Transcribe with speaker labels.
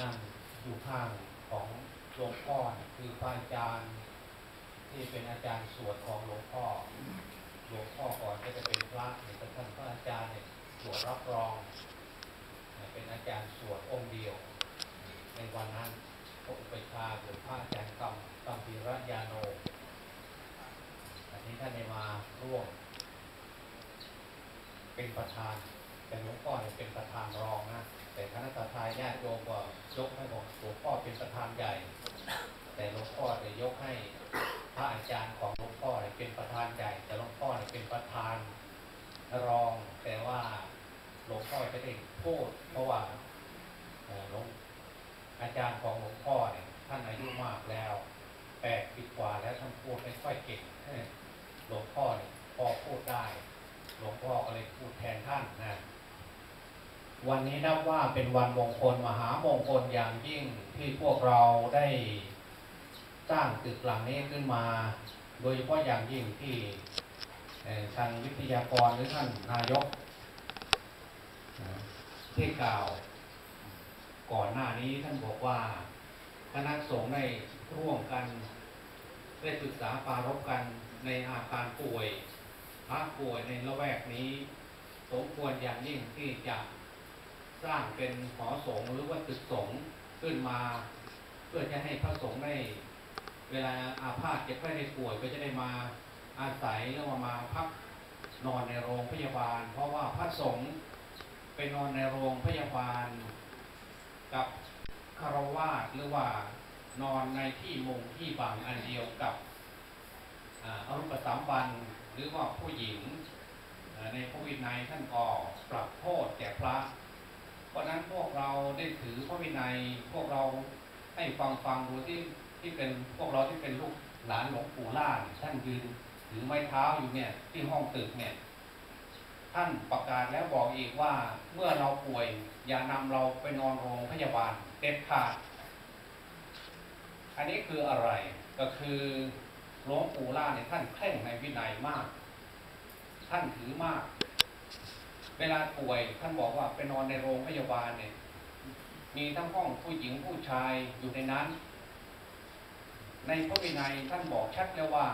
Speaker 1: นั่งอยู่ข้างของหลวงพ่อคือพระอาจารย์ที่เป็นอาจารย์สวดของหลวงพ่อ หลวงพ่อก่อนก็จะเป็นพระเนี่ยท่านพระอาจารย์เนี่ยสวดรับรอง เป็นอาจารย์สวดองค์เดียว ในวันนั้นพระอุปชาหรือพระอาจารย์กำกำพีระยาโนอันนี้ท่านได้มาร่วม เป็นประธานแต่หลวงพ่อเนี่ยเป็นประธานรองนะแต่คณะทาญาติโยมก็ ยกให้หลวงพ่อเป็นประธานใหญ่ แต่หลวงพ่อจะยกให้พระอาจารย์ของหลวงพ่อเนี่ยเป็นประธานใหญ่ แต่หลวงพ่อเนี่ยเป็นประธานรอง แต่ว่าหลวงพ่อจะได้พูด เพราะว่าหลวงอาจารย์ของหลวงพ่อเนี่ยท่านอายุมากแล้วแปดปีกว่าแล้วท่านพูดไม่ค่อยเก่งหลวงพ่อเนี่ยพอพูดได้ หลวงพ่อก็เลยพูดแทนท่านนะ วันนี้นับว่าเป็นวันมงคลมหามงคลอย่างยิ่งที่พวกเราได้สร้างตึกหลังนี้ขึ้นมา โดยเฉพาะอย่างยิ่งที่เอ่อทางวิทยากรหรือท่านนายกที่กล่าว ก่อนหน้านี้ท่านบอกว่าคณะสงฆ์ได้ร่วมกัน ได้ศึกษาปารบกันในอาการป่วยพระป่วยในละแวกนี้ สมควรอย่างยิ่งที่จะ สร้างเป็นหอสงฆ์หรือว่าตึกสงฆ์ขึ้นมา เพื่อจะให้พระสงฆ์ได้ เวลาอาพาธเจ็บไข้ได้ป่วยก็จะได้มาอาศัยแล้วมามาพักนอนในโรงพยาบาล เพราะว่าพระสงฆ์ไปนอนในโรงพยาบาล กับคารวาสหรือว่านอนในที่มุงที่บังอันเดียวกับอาอรุปสัมบันหรือว่าผู้หญิงในพระวินัยท่านก็ปรับโทษแก่พระ เพราะนั้นพวกเราได้ถือพระวินัย พวกเราให้ฟังฟังดูที่ที่เป็นพวกเราที่เป็นลูกหลานหลวงปู่ล่านท่านยืนถือไม้เท้าอยู่เนี่ย ที่ห้องตึกเนี่ย ท่านประกาศแล้วบอกอีกว่าเมื่อเราป่วย อย่านำเราไปนอนโรงพยาบาลเด็ดขาดอันนี้คืออะไรก็คือหลวงปู่ล่าเนี่ยท่านเคร่งในวินัยมาก ท่านถือมาก เวลาป่วยท่านบอกว่าไปนอนในโรงพยาบาลเนี่ย มีทั้งห้องผู้หญิงผู้ชายอยู่ในนั้น ในพระวินัยท่านบอกชัดแล้วว่า